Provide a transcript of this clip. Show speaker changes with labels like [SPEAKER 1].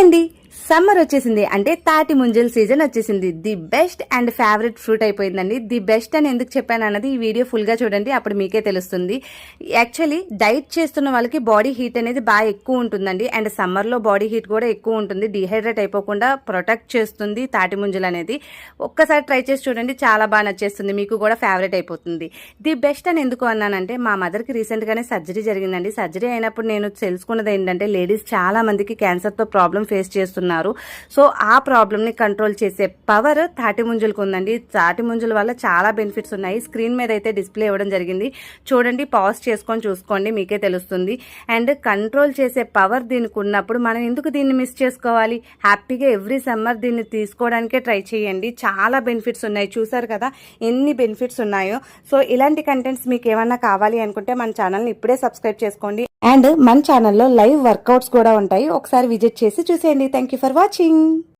[SPEAKER 1] అండి సమ్మర్ వచ్చేసింది. అంటే తాటి ముంజల సీజన్ వచ్చేసింది. The best and favourite fruit అయిపోయిందండి. ది బెస్ట్ అని ఎందుకు చెప్పాను అన్నది ఈ వీడియో ఫుల్గా చూడండి. అప్పుడు మీకే తెలుస్తుంది. యాక్చువల్లీ డైట్ చేస్తున్న వాళ్ళకి బాడీ హీట్ అనేది బాగా ఎక్కువ ఉంటుందండి. అండ్ సమ్మర్లో బాడీ హీట్ కూడా ఎక్కువ ఉంటుంది. డిహైడ్రేట్ అయిపోకుండా ప్రొటెక్ట్ చేస్తుంది తాటి ముంజలు అనేది. ఒక్కసారి ట్రై చేసి చూడండి. చాలా బాగా నచ్చేస్తుంది. మీకు కూడా ఫేవరెట్ అయిపోతుంది. ది బెస్ట్ అని ఎందుకు అన్నానంటే మా మదర్కి రీసెంట్గానే సర్జరీ జరిగిందండి. సర్జరీ అయినప్పుడు నేను తెలుసుకున్నది ఏంటంటే లేడీస్ చాలా మందికి క్యాన్సర్తో ప్రాబ్లం ఫేస్ చేస్తుంది చేస్తున్నారు. సో ఆ ప్రాబ్లమ్ని కంట్రోల్ చేసే పవర్ తాటి ముంజులకు ఉందండి. తాటి ముంజల వల్ల చాలా బెనిఫిట్స్ ఉన్నాయి. స్క్రీన్ మీద అయితే డిస్ప్లే ఇవ్వడం జరిగింది. చూడండి పాజ్ చేసుకొని చూసుకోండి మీకే తెలుస్తుంది. అండ్ కంట్రోల్ చేసే పవర్ దీనికి ఉన్నప్పుడు మనం ఎందుకు దీన్ని మిస్ చేసుకోవాలి? హ్యాపీగా ఎవ్రీ సమ్మర్ దీన్ని తీసుకోవడానికే ట్రై చేయండి. చాలా బెనిఫిట్స్ ఉన్నాయి. చూసారు కదా ఎన్ని బెనిఫిట్స్ ఉన్నాయో. సో ఇలాంటి కంటెంట్స్ మీకు ఏమన్నా కావాలి అనుకుంటే మన ఛానల్ని ఇప్పుడే సబ్స్క్రైబ్ చేసుకోండి. అండ్ మన ఛానల్లో లైవ్ వర్కౌట్స్ కూడా ఉంటాయి. ఒకసారి విజిట్ చేసి చూసేయండి. Thank you for watching